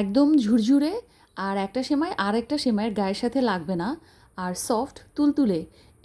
একদম ঝুরঝুরে আর একটা সেমাই আর একটা সেমাইয়ের গায়ের সাথে লাগবে না। আর সফট তুলতুলে।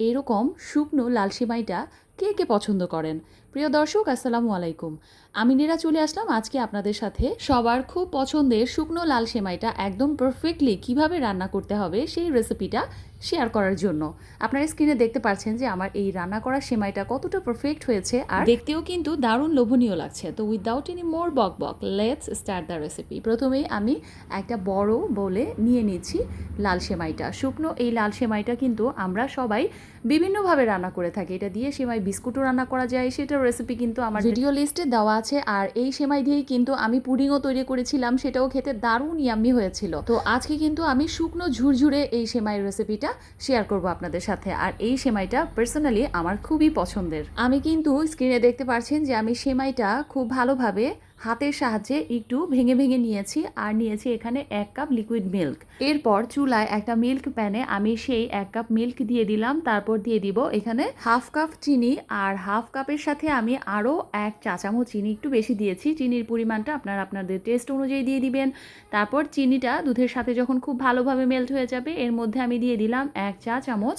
এরকম শুকনো লাল সেমাইটা কে কে পছন্দ করেন? প্রিয় দর্শক, আসসালামু আলাইকুম। আমি নীরা চলে আসলাম আজকে আপনাদের সাথে। সবার খুব পছন্দের শুকনো লাল সেমাইটা একদম পারফেক্টলি কীভাবে রান্না করতে হবে সেই রেসিপিটা শেয়ার করার জন্য। আপনারা স্ক্রিনে দেখতে পাচ্ছেন যে আমার এই রান্না করা সেমাইটা কতটা পারফেক্ট হয়েছে আর দেখতেও কিন্তু দারুণ লোভনীয় লাগছে। তো উইদাউট এনি মোর বক বক লেটস স্টার্ট দ্য রেসিপি প্রথমেই আমি একটা বড় বলে নিয়ে নিচ্ছি লাল সেমাইটা। শুকনো এই লাল সেমাইটা কিন্তু আমরা সবাই বিভিন্নভাবে রান্না করে থাকি। এটা দিয়ে সেমাই বিস্কুটও রান্না করা যায়, সেটার রেসিপি কিন্তু আমার ভিডিও লিস্টে দেওয়া আছে, আর এই সেমাই দিয়েই কিন্তু আমি পুডিংও তৈরি করেছিলাম, সেটাও খেতে দারুণ ইয়াম্মি হয়েছিল। তো আজকে কিন্তু আমি শুকনো ঝুরঝুরে এই সেমাইয়ের রেসিপিটা শেয়ার করব আপনাদের সাথে, আর এই সেমাইটা পার্সোনালি আমার খুবই পছন্দের। আমি কিন্তু স্ক্রিনে দেখতে পাচ্ছেন যে আমি সেমাইটা খুব ভালোভাবে হাতের সাহায্যে একটু ভেঙে ভেঙে নিয়েছি আর নিয়েছি এখানে এক কাপ লিকুইড মিল্ক এরপর চুলায় একটা মিল্ক প্যানে আমি সেই এক কাপ মিল্ক দিয়ে দিলাম, তারপর দিয়ে দিব এখানে হাফ কাপ চিনি আর হাফ কাপের সাথে আমি আরও এক চা চামচ চিনি একটু বেশি দিয়েছি। চিনির পরিমাণটা আপনারা আপনাদের টেস্ট অনুযায়ী দিয়ে দিবেন। তারপর চিনিটা দুধের সাথে যখন খুব ভালোভাবে মেল্ট হয়ে যাবে, এর মধ্যে আমি দিয়ে দিলাম এক চা চামচ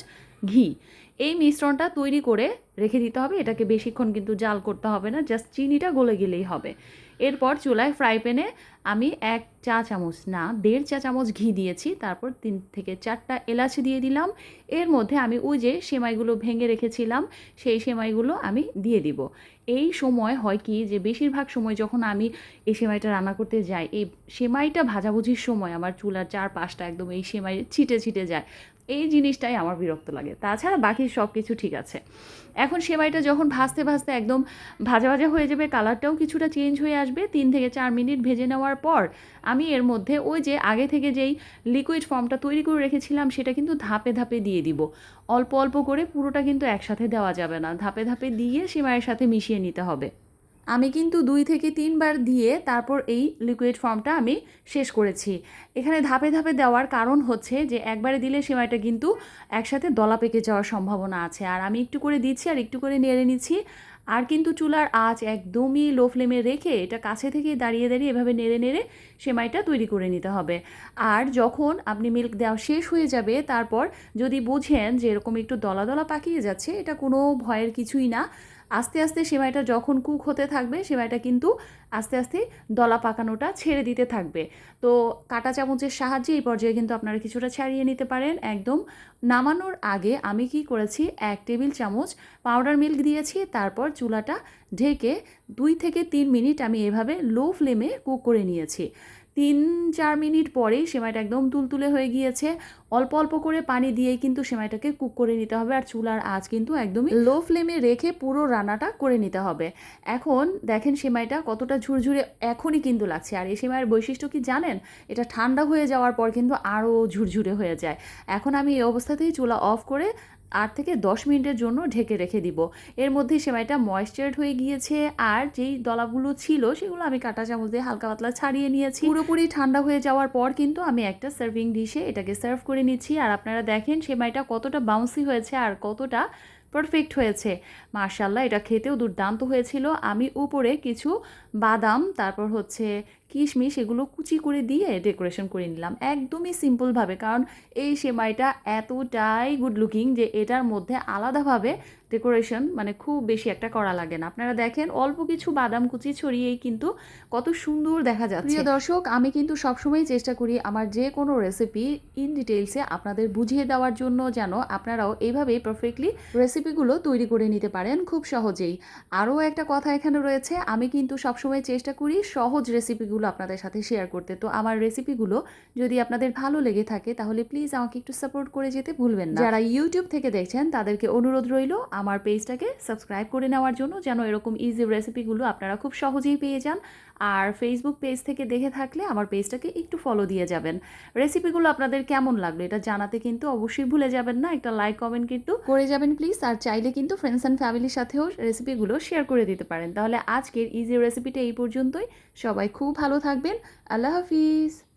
ঘি। এই মিশ্রণটা তৈরি করে রেখে দিতে হবে। এটাকে বেশিক্ষণ কিন্তু জাল করতে হবে না জাস্ট চিনিটা গলে গেলেই হবে। এরপর চুলায় ফ্রাই প্যানে আমি এক চা চামচ না, দেড় চা চামচ ঘি দিয়েছি। তারপর তিন থেকে চারটা এলাচ দিয়ে দিলাম। এর মধ্যে আমি ওই যে সেমাইগুলো ভেঙে রেখেছিলাম, সেই সেমাইগুলো আমি দিয়ে দিব। এই সময় হয় কি যে বেশিরভাগ সময় যখন আমি এই সেমাইটা রান্না করতে যাই, এই সেমাইটা ভাজাভুজির সময় আমার চুলার চার পাঁচটা একদম এই সেমাই ছিটে ছিটে যায়। এই জিনিসটাই আমার বিরক্ত লাগে। তাছাড়া বাকি সব কিছু ঠিক আছে। এখন সেমাইটা যখন ভাজতে ভাজতে একদম ভাজা ভাজা হয়ে যাবে, কালারটাও কিছুটা চেঞ্জ হয়ে আসবে। তিন থেকে চার মিনিট ভেজে নেওয়ার পর আমি এর মধ্যে ওই যে আগে থেকে যেই লিকুইড ফর্মটা তৈরি করে রেখেছিলাম, সেটা কিন্তু ধাপে ধাপে দিয়ে দিব। অল্প অল্প করে পুরোটা কিন্তু একসাথে দেওয়া যাবে না। ধাপে ধাপে দিয়ে সেমাইয়ের সাথে মিশিয়ে নিতে হবে। আমি কিন্তু দুই থেকে তিনবার দিয়ে তারপর এই লিকুইড ফর্মটা আমি শেষ করেছি। এখানে ধাপে ধাপে দেওয়ার কারণ হচ্ছে যে একবারে দিলে সেমাইটা কিন্তু একসাথে দলা পেকে যাওয়ার সম্ভাবনা আছে। আর আমি একটু করে দিচ্ছি আর একটু করে নেড়ে নিচ্ছি। আর কিন্তু চুলার আঁচ একদমই লো ফ্লেমে রেখে এটা কাছে থেকে দাঁড়িয়ে দাঁড়িয়ে এভাবে নেড়ে নেড়ে সেমাইটা তৈরি করে নিতে হবে। আর যখন আপনি মিল্ক দেওয়া শেষ হয়ে যাবে, তারপর যদি বুঝেন যে এরকম একটু দলা দলা পাকিয়ে যাচ্ছে, এটা কোনো ভয়ের কিছুই না। আস্তে আস্তে সেমাইটা যখন কুক হতে থাকবে, সেমাইটা কিন্তু আস্তে আস্তে দলা পাকানোটা ছেড়ে দিতে থাকবে। তো কাটা চামচের সাহায্যে এই পর্যায়ে কিন্তু আপনারা কিছুটা ছাড়িয়ে নিতে পারেন। একদম নামানোর আগে আমি কি করেছি, এক টেবিল চামচ পাউডার মিল্ক দিয়েছি, তারপর চুলাটা ঢেকে দুই থেকে তিন মিনিট আমি এভাবে লো ফ্লেমে কুক করে নিয়েছি। তিন চার মিনিট পরেই সেমাইটা একদম তুলতুলে হয়ে গিয়েছে। অল্প অল্প করে পানি দিয়েই কিন্তু সেমাইটাকে কুক করে নিতে হবে আর চুলার আঁচ কিন্তু একদমই লো ফ্লেমে রেখে পুরো রান্নাটা করে নিতে হবে। এখন দেখেন সেমাইটা কতটা ঝুরঝুরে এখনই কিন্তু লাগছে। আর এই সেমাইয়ের বৈশিষ্ট্য কি জানেন? এটা ঠান্ডা হয়ে যাওয়ার পর কিন্তু আরও ঝুরঝুরে হয়ে যায়। এখন আমি এই অবস্থাতেই চুলা অফ করে আট থেকে দশ মিনিটের জন্য ঢেকে রেখে দিব। এর মধ্যে সেমাইটা ময়েশ্চারড হয়ে গিয়েছে আর যেই দলাগুলো ছিল সেগুলো আমি কাঁটা চামচ দিয়ে হালকা পাতলা ছাড়িয়ে নিয়েছি। পুরোপুরি ঠান্ডা হয়ে যাওয়ার পর কিন্তু আমি একটা সার্ভিং ডিশে এটাকে সার্ভ করে নিচ্ছি। আর আপনারা দেখেন সেমাইটা কতটা বাউন্সি হয়েছে আর কতটা পারফেক্ট হয়েছে। মার্শাল্লাহ এটা খেতেও দুর্দান্ত হয়েছিল। আমি উপরে কিছু বাদাম, তারপর হচ্ছে কিশমিশ, এগুলো কুচি করে দিয়ে ডেকোরেশন করে নিলাম। একদমই সিম্পলভাবে কারণ এই সেমাইটা এতটাই গুড লুকিং যে এটার মধ্যে আলাদাভাবে ডেকোরেশন মানে খুব বেশি একটা করা লাগে না। আপনারা দেখেন অল্প কিছু বাদাম কুচি ছড়িয়েই কিন্তু কত সুন্দর দেখা যাচ্ছে। প্রিয় দর্শক আমি কিন্তু সবসময় চেষ্টা করি আমার যে কোনো রেসিপি ইন ডিটেলসে আপনাদের বুঝিয়ে দেওয়ার জন্য যেন আপনারাও এইভাবেই পারফেক্টলি রেসিপিগুলো তৈরি করে নিতে পারেন খুব সহজেই। আরও একটা কথা এখানে রয়েছে আমি কিন্তু সবসময় চেষ্টা করি সহজ রেসিপিগুলো আপনাদের সাথে শেয়ার করতে। তো আমার রেসিপিগুলো যদি আপনাদের ভালো লেগে থাকে তাহলে প্লিজ আমাকে একটু সাপোর্ট করে যেতে ভুলবেন না। যারা ইউটিউব থেকে দেখছেন তাদেরকে অনুরোধ রইল আমার পেজটাকে সাবস্ক্রাইব করে নেওয়ার জন্য যেন এরকম ইজি রেসিপিগুলো আপনারা খুব সহজেই পেয়ে যান। আর ফেসবুক পেজ থেকে দেখে থাকলে আমার পেজটাকে একটু ফলো দিয়ে যাবেন। রেসিপিগুলো আপনাদের কেমন লাগল এটা জানাতে কিন্তু অবশ্যই ভুলে যাবেন না, একটা লাইক কমেন্ট কিন্তু করে যাবেন প্লিজ আর চাইলে কিন্তু ফ্রেন্ডস অ্যান্ড ফ্যামিলির সাথেও রেসিপিগুলো শেয়ার করে দিতে পারেন। তাহলে আজকের ইজি রেসিপিটা এই পর্যন্তই। সবাই খুব ভালো থাকবেন। আল্লাহ হাফিজ।